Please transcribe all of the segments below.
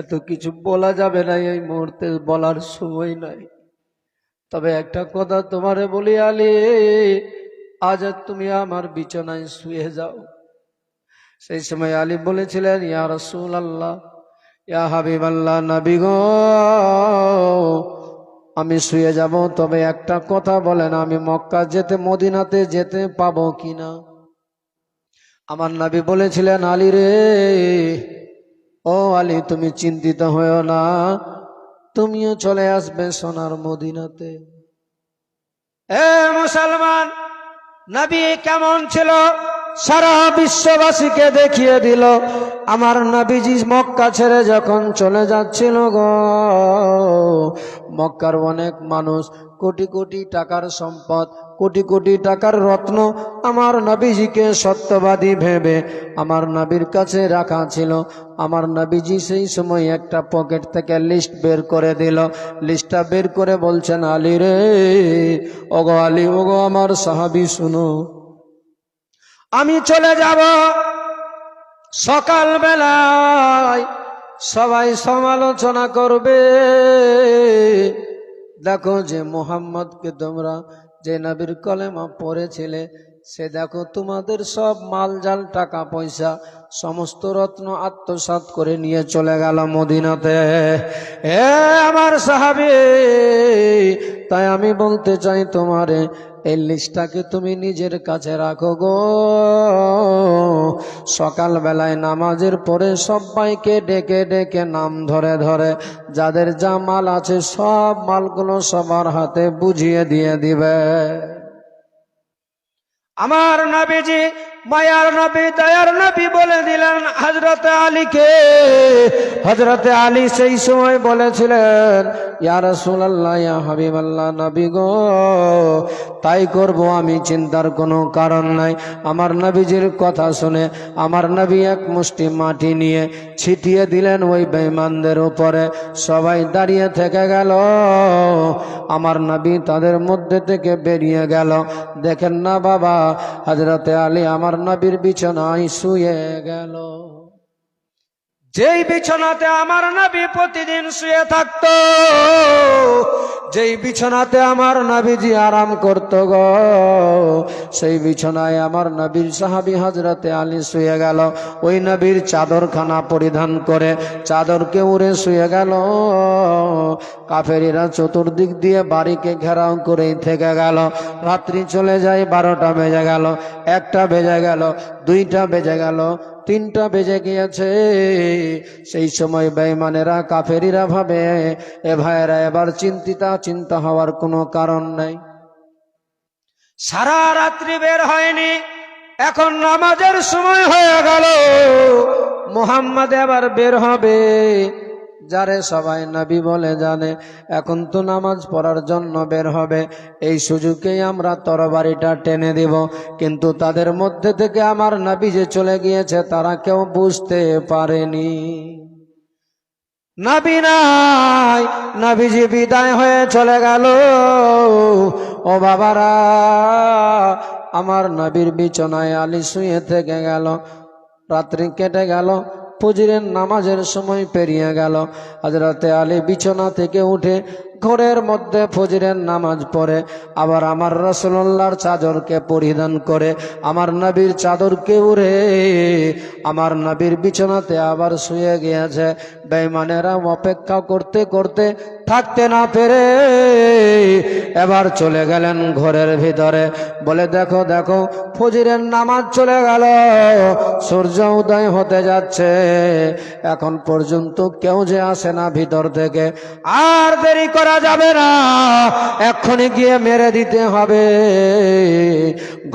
এত কিছু বলা যাবে না, এই মুহূর্তে বলার সময় নাই। তবে একটা কথা তোমারে বলি আলী, আজ তুমি আমার বিছানায় শুয়ে যাও। সেই সময় আলী বলেছিলেন, ইয়া রসুল আল্লাহ ইয়া হাবিব আল্লাহ নবী গো, আমি শুয়ে যাব, তবে একটা কথা বলেন, আমি মক্কা যেতে, মদিনাতে যেতে পাবো কিনা? আমার নাবি বলেছিলেন, আলী রে ও আলী, তুমি চিন্তিত হয়েও না। তুমিও চলে আসবে সোনার মদিনাতে। এ মুসলমান, নবী কেমন ছিল? সারা বিশ্ববাসীকে দেখিয়ে দিল, আমার নবীজি মক্কা ছেড়ে যখন চলে যাচ্ছিল গো, মক্কার অনেক মানুষ, কোটি কোটি টাকার সম্পদ, কোটি কোটি টাকার রত্ন আমার নবীজিকে সত্যবাদী ভেবে আমার নবীর কাছে রাখা ছিল। আমার নবীজি সেই সময় একটা পকেট থেকে লিস্ট বের করে দিল। লিস্টটা বের করে বলছেন, আলী রে, ওগো আলী, ওগো আমার সাহাবি, শুনো। আমি চলে যাব সকাল বেলায়। সবাই সমালোচনা করবে। দেখো যে মোহাম্মদকে তোমরা যে নবীর কলেমা পড়েছিলে, সে দেখো তোমাদের সব মালজাল টাকা পয়সা, সমস্ত রত্ন আত্মসাৎ করে নিয়ে চলে গেল মদিনাতে। এ আমার সাহাবি, তাই আমি বলতে চাই তোমারে এই লিস্টটাকে তুমি নিজের কাছে রাখো গো। সকাল বেলায় নামাজের পরে সবাইকে ডেকে ডেকে নাম ধরে ধরে, যাদের যা মাল আছে সব মালগুলো সবার হাতে বুঝিয়ে দিয়ে দিবে। আমার নবীজি মায়ার নবী, দয়ার নবী বলে দিলেন হজরতে আলীকে। হজরতে আলী সেই সময় বলেছিলেন, ইয়া রাসূলুল্লাহ, ইয়া নবী গো, তাই করব আমি, চিন্তার কোনো কারণ নাই। আমার নবীজির কথা শুনে, আমার নবী এক মুষ্টি মাটি নিয়ে ছিটিয়ে দিলেন ওই বেঈমানদের উপরে। সবাই দাঁড়িয়ে থেকে গেল। আমার নবী তাদের মধ্যে থেকে বেরিয়ে গেল। দেখেন না বাবা হজরতে আলী আমার নবীর বিছানায় শুয়ে গেল। যেই বিছানাতে আমার নবী প্রতিদিন শুয়ে থাকতো যেই বিছানাতে আমার নবীজি আরাম করত গো, সেই বিছানায় আমার নবীর সাহাবি হজরতে আলী শুয়ে গেল। ওই নবীর চাদরখানা পরিধান করে চাদরকে উড়ে শুয়ে গেল। কাফেরিরা চতুর্দিক দিয়ে বাড়িকে ঘেরাও করেই থেকে গেল। রাত্রি চলে যায়, বারোটা বেজে গেল, একটা বেজে গেল, দুইটা বেজে গেল। তিনটা বেজে গিয়েছে। সেই সময় বেমানেরা কাফেরিরা ভাবে, এ ভাইয়েরা, এবার চিন্তিতা, চিন্তা হওয়ার কোনো কারণ নাই। সারা রাত্রি বের হয়নি, এখন নামাজের সময় হয়ে গেল। মোহাম্মদ এবার বের হবে। যারে সবাই নবী বলে জানে, এখন তো নামাজ পড়ার জন্য বের হবে। এই সুযোগেই আমরা তরবারিটা টেনে দিব। কিন্তু তাদের মধ্যে থেকে আমার নবী যে চলে গিয়েছে, তারা কেউ বুঝতে পারেনি। নাবি নাই, নাবিজি বিদায় হয়ে চলে গেল। ও বাবারা, আমার নাবির বিছনায় আলি শুয়ে থেকে গেল। রাত্রি কেটে গেল। ফজরের নামাজের সময় পেরিয়ে গেল। হাজরাতে আলী বিছানা থেকে উঠে ঘরের মধ্যে ফজরের নামাজ পড়ে, আবার আমার রসুল্লাহর চাদরকে পরিধান করে, আমার নবীর চাদরকে উড়ে আমার নবীর বিছানাতে আবার শুয়ে গিয়েছে। বেঈমানেরা অপেক্ষা করতে করতে থাকতে না পেরে এবার চলে গেলেন ঘরের ভিতরে। বলে, দেখো দেখো, ফজিরের নামাজ চলে গেল, সূর্য উদয় হতে যাচ্ছে। এখন পর্যন্ত কেউ যে আসে না ভিতর থেকে। আর দেরি করা যাবে না। এক্ষুনি গিয়ে মেরে দিতে হবে।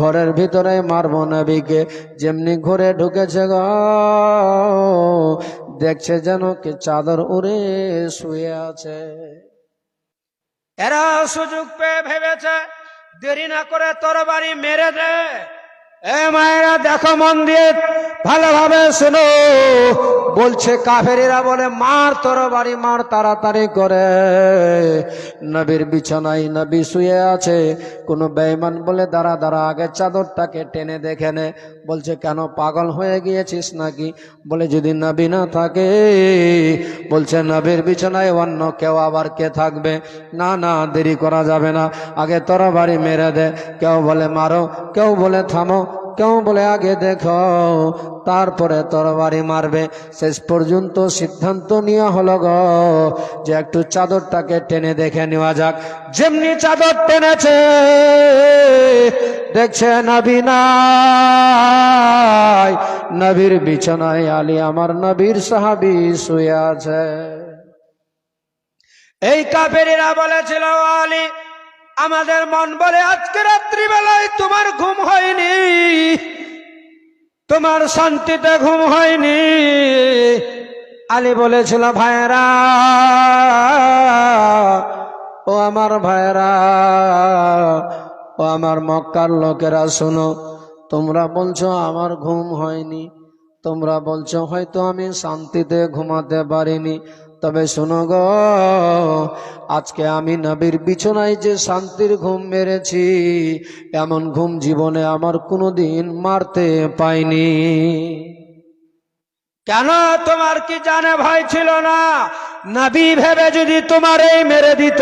ঘরের ভিতরে মারব নবীকে। যেমনি ঘরে ঢুকেছে গো, দেখছে যেন কে চাদর উড়ে শুয়ে আছে। এরা সুযোগ পেয়ে ভেবেছে, দেরি না করে তোর বাড়ি মেরে দে। এ মায়েরা, দেখো মন দিয়ে ভালোভাবে শোনো। বলছে কাফেরেরা বলে, মার তোর বাড়ি, মার তাড়াতাড়ি করে। নবীর বিছানায় নবী শুয়ে আছে। কোনো বেঈমান বলে, দাঁড়া দাঁড়া, আগে চাদরটাকে টেনে দেখে নে। বলছে, কেন পাগল হয়ে গিয়েছিস নাকি? বলে, যদি নবী না থাকে। বলছে, নবীর বিছানায় অন্য কেউ আবার কে থাকবে? না না, দেরি করা যাবে না। আগে তোরা বাড়ি মেরে দে। কেউ বলে, মারো। কেউ বলে, থামো। কেউ বলে, আগে দেখো। তারপরে তরবারি মারবে। শেষ পর্যন্ত সিদ্ধান্ত নেওয়া হলো গো, যে একটু চাদরটাকে টেনে দেখে নেওয়া যাক। যেমনি চাদর টেনেছে, দেখছে নবী নাই। নবীর বিছানায় আলী আমার নবীর সাহাবি শুয়ে আছে। এই কাফেরেরা বলেছিল, আলী, আমাদের মন বলে আজকে রাত্রিবেলায় তোমার শান্তিতে ঘুম হয়নি। আলী বলেছিল ভাইরা ও আমার ভাইরা ও আমার মক্কার লোকেরা, শোনো, তোমরা বলছো আমার ঘুম হয়নি। তোমরা বলছো হয়তো আমি শান্তিতে ঘুমাতে পারিনি। তবে শোনো গো আজকে আমি নবীর বিছনায় যে শান্তির ঘুম মেরেছি এমন ঘুম জীবনে আমার কোনোদিন মারতে পাইনি। কেন তোমার কি জানে ভয় ছিল না? নবী ভেবে যদি তোমার এই মেরে দিত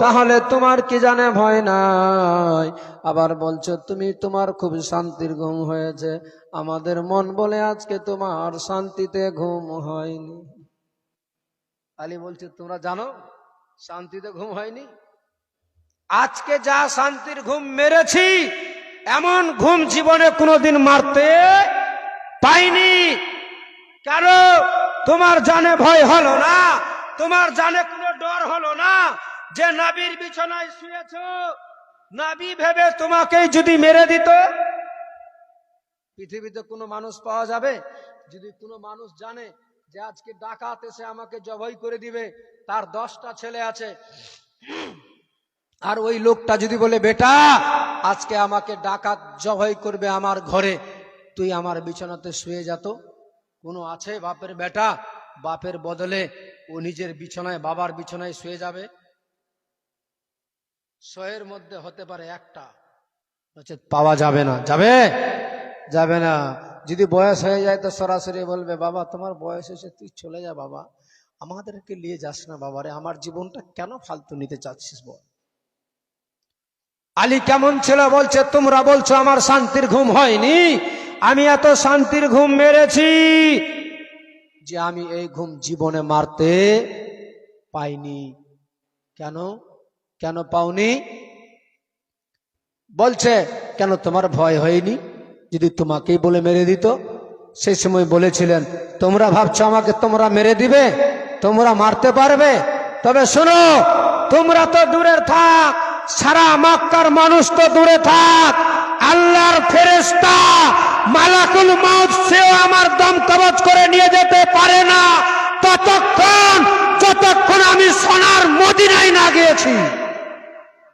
তাহলে তোমার কি জানে ভয় নাই? আবার বলছো তুমি তোমার খুব শান্তির ঘুম হয়েছে। আমাদের মন বলে আজকে তোমার শান্তিতে ঘুম হয়নি। আলী বলছে, তোমরা জানো, শান্তিতে ঘুম হয়নি? আজকে যা শান্তির ঘুম মেরেছি, এমন ঘুম জীবনে কোনোদিন মারতে পাইনি। কেন? তোমার জানে ভয় হলো না, তোমার জানে কোনো ডর হলো না যে নাবির বিছানায় শুয়েছ। নাবি ভেবে তোমাকে যদি মেরে দিত, পৃথিবীতে কোনো মানুষ পাওয়া যাবে? যদি কোনো মানুষ জানে যে আজকে ডাকাত এসে আমাকে জবাই করে দিবে, তার দশটা ছেলে আছে। আর ওই লোকটা যদি বলে, বেটা, আজকে আমাকে ডাকাত জবাই করবে আমার ঘরে, তুই আমার বিছানাতে শুয়ে যেত কোনো আছে বাপের বেটা? বাপের বদলে ও নিজের বিছানায়, বাবার বিছানায় শুয়ে যাবে। শয়ের মধ্যে হতে পারে একটা। পাওয়া যাবে না। যাবে? যাবে না। যদি বয়স হয়ে যায় তো সরাসরি বলবে, বাবা, তোমার বয়স এসে তুই চলে যা বাবা। আমাদেরকে নিয়ে যাস না বাবারে আমার জীবনটা কেন ফালতু নিতে চাচ্ছিস বল? আলী কেমন ছিল বলছে, তোমরা বলছো আমার শান্তির ঘুম হয়নি, আমি এত শান্তির ঘুম মেরেছি যে আমি এই ঘুম জীবনে মারতে পাইনি। কেন? কেন পাওনি? বলছে, কেন তোমার ভয় হয়নি? যদি তোমাকেই বলে মেরে দিত সেই সময় বলেছিলেন, তোমরা ভাবছ আমাকে তোমরা মেরে দিবে? তোমরা মারতে পারবে? তবে শোনো, তোমরা তো দূরে থাক, সারা মক্কার মানুষ তো দূরে থাক। আল্লাহর ফেরেস্তা মালাকুল মাউত সেও আমার দম কবজ করে নিয়ে যেতে পারে না। ততক্ষণ, যতক্ষণ আমি সোনার মদিনায় না গিয়েছি।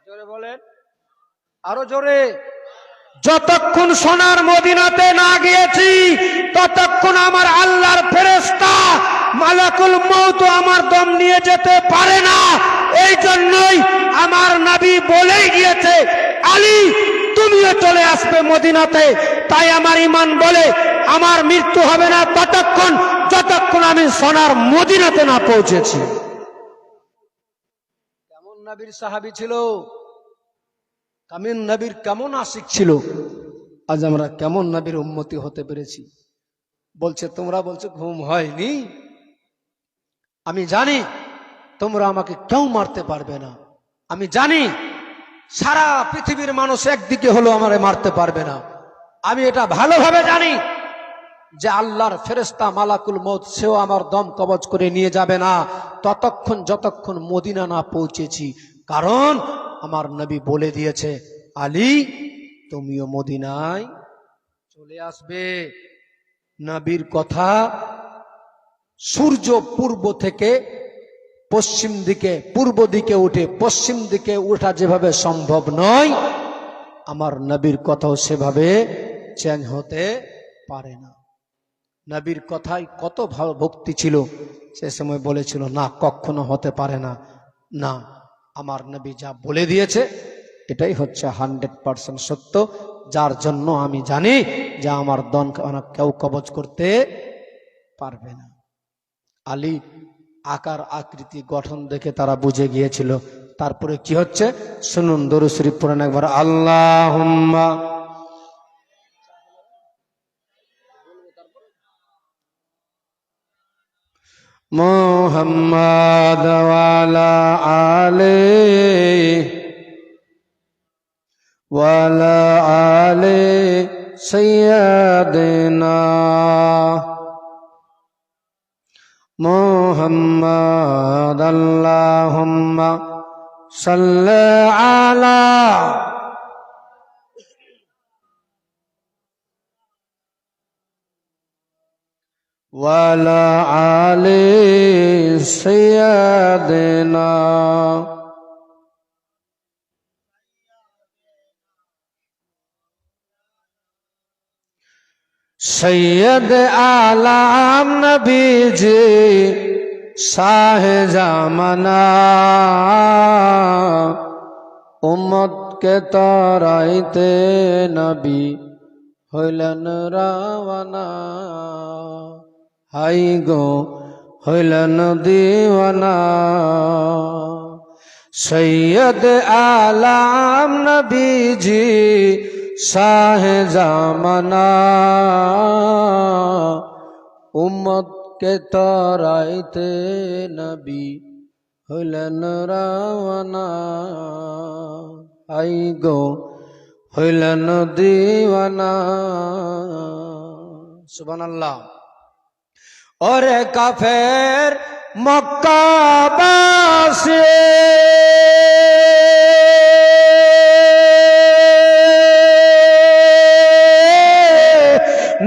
জোরে বলেন। আরও জোরে। যতক্ষণ সোনার মদিনাতে না গিয়েছি, ততক্ষণ আমার আল্লাহর ফেরেস্তা মালাকুল মৌত আমার দম নিয়ে যেতে পারে না। এই জন্যই আমার নবী বলেই গিয়েছে, আলী, তুমিও চলে আসবে মদিনাতে। তাই আমার ইমান বলে, আমার মৃত্যু হবে না ততক্ষণ, যতক্ষণ আমি সোনার মদিনাতে না পৌঁছেছি। কেমন নবীর সাহাবি ছিল? কামিন নবীর কেমন আশিক ছিল? আজ আমরা কেমন নবীর উন্মতি হতে পেরেছি? বলছে, তোমরা বলছো ঘুম হয়নি? আমি জানি, তোমরা আমাকে কেউ মারতে পারবে না। আমি জানি, সারা পৃথিবীর মানুষ একদিকে হলো আমারে মারতে পারবে না। আমি এটা ভালোভাবে জানি যে আল্লাহর ফেরেস্তা মালাকুল মত সেও আমার দম কবজ করে নিয়ে যাবে না। ততক্ষণ যতক্ষণ মদিনা না পৌঁছেছি। কারণ আমার নবী বলে দিয়েছে, আলী, তুমিও মদিনায় চলে আসবে। নবীর কথা সূর্য পূর্ব থেকে পশ্চিম দিকে, পূর্ব দিকে উঠে, পশ্চিম দিকে ওঠা যেভাবে সম্ভব নয়, আমার নবীর কথাও সেভাবে চেঞ্জ হতে পারে না। নবীর কথায় কত ভালো ভক্তি ছিল, সে সময় বলেছিল, না, কখনো হতে পারে না। না। আমার নবী যা বলে দিয়েছে, এটাই হচ্ছে হান্ড্রেড পার্সেন্ট সত্য। যার জন্য আমি জানি যে আমার দন কেউ কবজ করতে পারবে না। আলী আকার আকৃতি গঠন দেখে তারা বুঝে গিয়েছিল। তারপরে কি হচ্ছে? শুনুন দরু শরীফ পুরান একবার আল্লাহ মোহাম্মদ ওয়ালা আলে ওয়ালা আলে সৈয়দনা মোহাম্মদ আল্লাহুম্মা সাল্লি আলা وعلى آل سيدنا সৈয়দ আলাম নবীজি শাহ জামানা উম্মত কে তরাইতে নবী হইলেন রাওয়ানা হাই গো, হইলেন দিওয়ানা। সৈয়দ আলাম নবীজি শাহ জামানা। উম্মত কে তরাইতে নবী হইলেন রাওয়ানা। আই গো, হইলেন দিওয়ানা। সুবহানাল্লাহ। ওরে কাফের মক্কাবাসী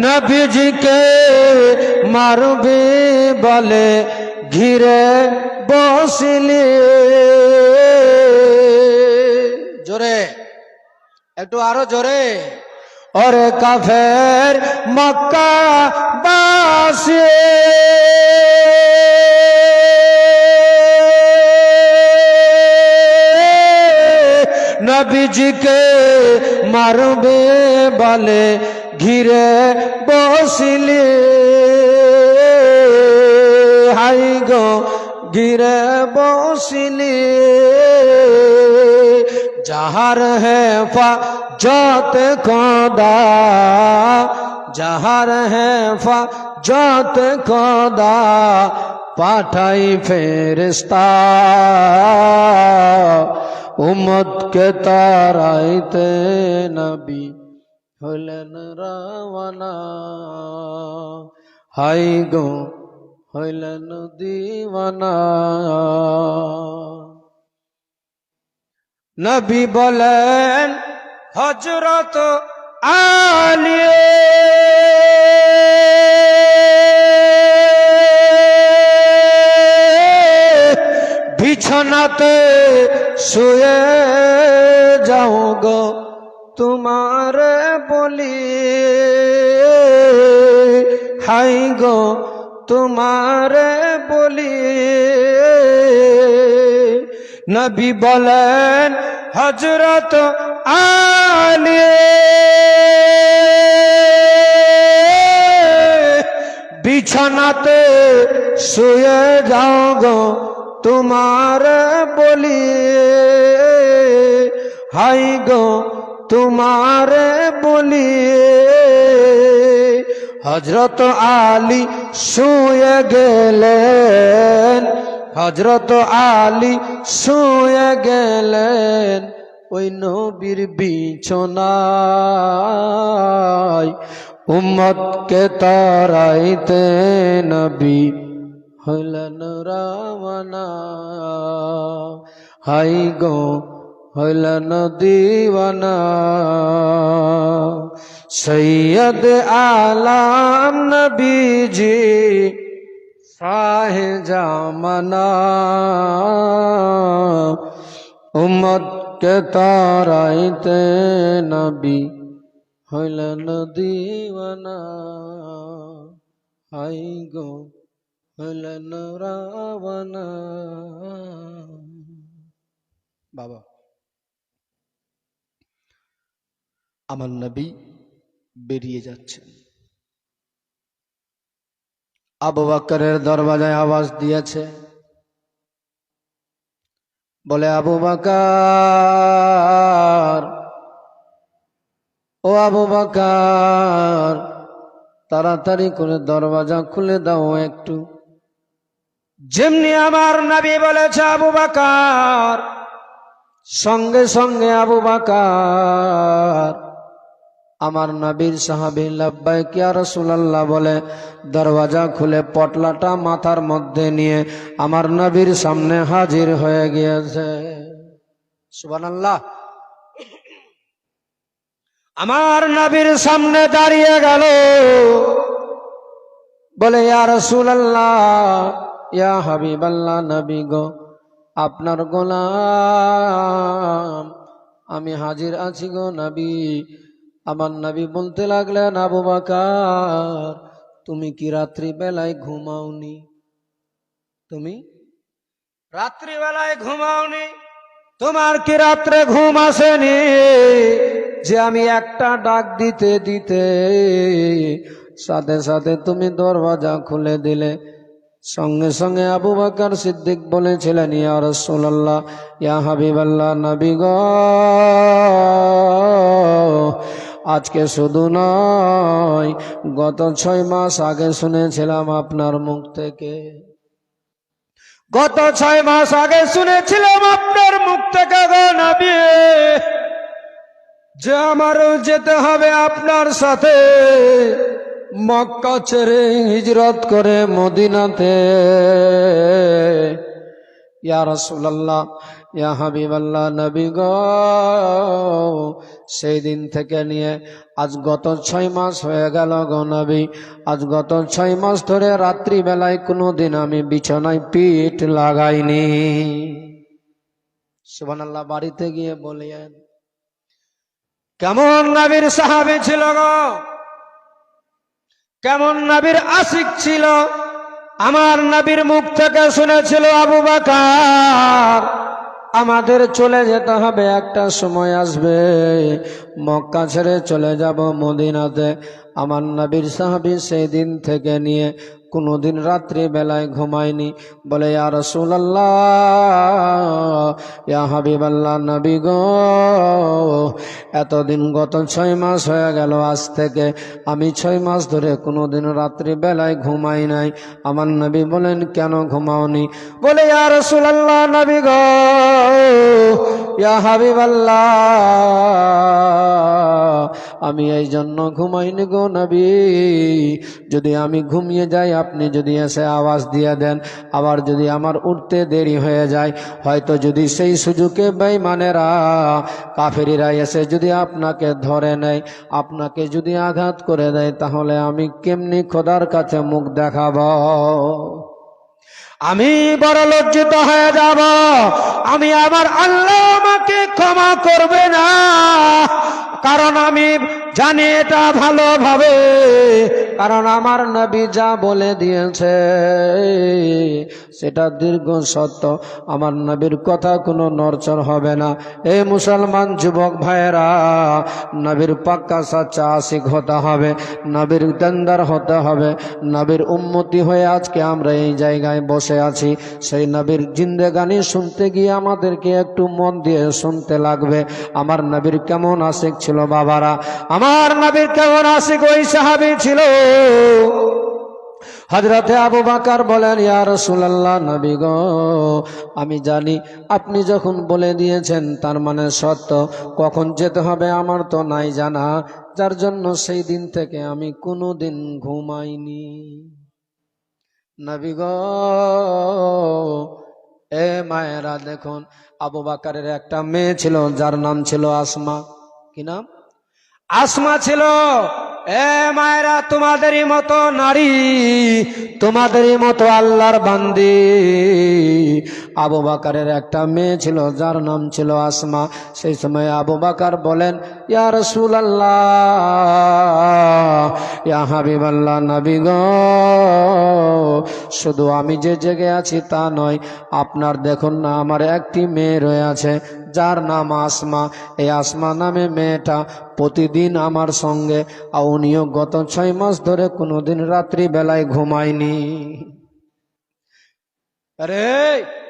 নবীজিকে মারবে বলে ঘিরে বসিলে জোরে একটু আরও জোরে ওরে কাফের মক্কা বাসে নবীজিকে মারবে বলে ঘিরে বসিলে। হাই গো, ঘিরে বসিলে। যাহার হে ফা যত খোদা যাহার হে ফা যত খোদা পাঠাই ফেরিস্তা উম্মত কে তারাইতে নবী হলেন রাওয়ানা হাই গো হইলেন দিওয়ানা নবী বলেন হজরত আলী বিছানাতে শুয়ে যাও গো, তোমার বলি। হাই গো, তোমার বলি। নবী বলেন হজরত আলী। বিছানাতে শুয়ে যাও গো তোমার বলি, হাই গো, তোমার বলি হজরত আলী শুয়ে গেলেন হজরত আলী শুয়ে গেলেন, ওই নবীর বিছনায়, উম্মতকে তারাইতে নবী হইলেন রামানা হাই গো, হইলেন দিওয়ানা। সৈয়দ আলাম নবীজি, শাহ জামানা। উম্মত কে তারাইতে নবী হইলেন দিওয়ানা। হাই গো হলেন রাবণা বাবা আমার নবী বেরিয়ে যাচ্ছেন। আবু বাক্কারের দরবাজায় আওয়াজ দিয়েছে। বলে, আবু বাকার, ও আবু বাকার, তাড়াতাড়ি করে দরওয়াজা খুলে দাও একটু। যেমনি আমার নবী বলেছে আবু বাকার, সঙ্গে সঙ্গে আবু বাকার, আমার নবীর সাহাবি লাব্বাই কিয়া রসুলাল্লাহ বলে, দরওয়াজা খুলে পটলাটা মাথার মধ্যে নিয়ে আমার নবীর সামনে হাজির হয়ে গিয়েছে। সুবহানাল্লাহ। আমার নবীর সামনে দাঁড়িয়ে গেল। বলে, ইয়া রসুলাল্লাহ ইয়া হাবিবাল্লাহ নবী গো আপনার গোলাম আমি হাজির আছি গো নবী। আমার নবী বলতে লাগলেন আবু বাকার তুমি কি রাত্রি বেলায় ঘুমাওনি? তুমি? রাত্রি বেলায় ঘুমাওনি। তোমার কি রাত্রে ঘুম আসেনি? যে আমি একটা ডাক দিতে দিতে সাথে সাথে তুমি দরওয়াজা খুলে দিলে। সঙ্গে সঙ্গে আবু বাকার সিদ্দিক বলেছিলেন, ইয়া রসুল্লাহ ইয়া হাবিবাল্লাহ, নবী আজকে শুধু নয়, গত ছয় মাস আগে শুনেছিলাম আপনার মুখ থেকে। গত ছয় মাস আগে শুনেছিলাম আপনার মুখ থেকে গো যে আমারও যেতে হবে আপনার সাথে। মক্কা ছেড়ে হিজরত করে মদিনাতে। ইয়া ইয়া হাবিবাল্লাহ, নবী গো, সেই দিন থেকে নিয়ে আজ গত ছয় মাস হয়ে গেল গো নবী। আজ গত ছয় মাস ধরে রাত্রি বেলায় কোনো দিন আমি বিছানায় পিঠ লাগাইনি। সুবহানাল্লাহ, বাড়িতে গিয়ে বলিয়েন, কেমন নবীর সাহাবী ছিল গো? কেমন নবীর আশিক ছিল? আমার নবীর মুখ থেকে শুনেছিল আবু বাকার। আমাদের চলে যেতে হবে, একটা সময় আসবে। মক্কা ছেড়ে চলে যাব মদিনাতে। আমার নবীর সাহাবি সেই দিন থেকে নিয়ে কোনোদিন রাত্রি বেলায় ঘুমায়নি। বলে, ইয়া রাসূলুল্লাহ! ইয়া হাবিবাল্লাহ নবী গো, এতদিন গত ছয় মাস হয়ে গেল আজ থেকে। আমি ছয় মাস ধরে কোনোদিন রাত্রি বেলায় ঘুমাই নাই। আমার নবী বলেন, কেন ঘুমাওনি? বলে, ইয়া রাসূলুল্লাহ নবী গো ইয়া হাবিবাল্লাহ, আমি এই জন্য ঘুমাইনি গো নবী। যদি আমি ঘুমিয়ে যাই, আপনি যদি এসে আওয়াজ দিয়ে দেন, আবার যদি আমার উঠতে দেরি হয়ে যায়, হয়তো যদি সেই সুযোগে বেঈমানেরা, কাফেরিরা এসে যদি আপনাকে ধরে নেয়, আপনাকে যদি আঘাত করে দেয়, তাহলে আমি কেমনি খোদার কাছে মুখ দেখাবো? আমি বড় লজ্জিত হয়ে যাব। আমি আমার আল্লাহ আমাকে ক্ষমা করবে না। কারণ আমি জানি এটা ভালোভাবে, কারণ আমার নবী যা বলে দিয়েছে, সেটা দীর্ঘ সত্য। আমার নবীর কথা কোনো নরচর হবে না। এই মুসলমান যুবক ভাইয়েরা, নবীর পাক্কা সাচ্চা আশিক হতে হবে, নবীর দন্দার হতে হবে। নবীর উন্মতি হয়ে আজকে আমরা এই জায়গায় বসে আছি। সেই নবীর জিন্দেগানি শুনতে গিয়ে আমাদেরকে একটু মন দিয়ে শুনতে লাগবে। আমার নবীর কেমন আশিক ছিল বাবারা? আমার নবীর কেমন আশিক ওই সাহাবি ছিল? হজরতে আবু বাকার বলেন ইয়ার রসুলাল্লাহ, নবী গো, আমি জানি আপনি যখন বলে দিয়েছেন, তার মানে সত্য। কখন যেতে হবে আমার তো নাই জানা। যার জন্য সেই দিন থেকে আমি কোনো দিন ঘুমাইনি। নবী এ মায়েরা দেখুন, আবু বাকারের একটা মেয়ে ছিল, যার নাম ছিল আসমা। কি নাম? আসমা ছিল, এ মায়েরা, তোমাদেরই মতো নারী, তোমাদেরই মতো আল্লাহর বান্দি। আবু বাকারের একটা মেয়ে ছিল, যার নাম ছিল আসমা। সেই সময় আবু বাকার বলেন, ইয়া রসুল আল্লাহ ইয়া হাবিব আল্লাহ নবী গো, শুধু আমি যে জেগে আছি তা নয়, আপনার দেখুন না, আমার একটি মেয়ে রয়ে আছে, যার নাম আসমা। এই আসমা নামে মেয়েটা প্রতিদিন আমার সঙ্গে। আর উনিও গত ছয় মাস ধরে কোনোদিন রাত্রি বেলায় ঘুমায়নি। আরে!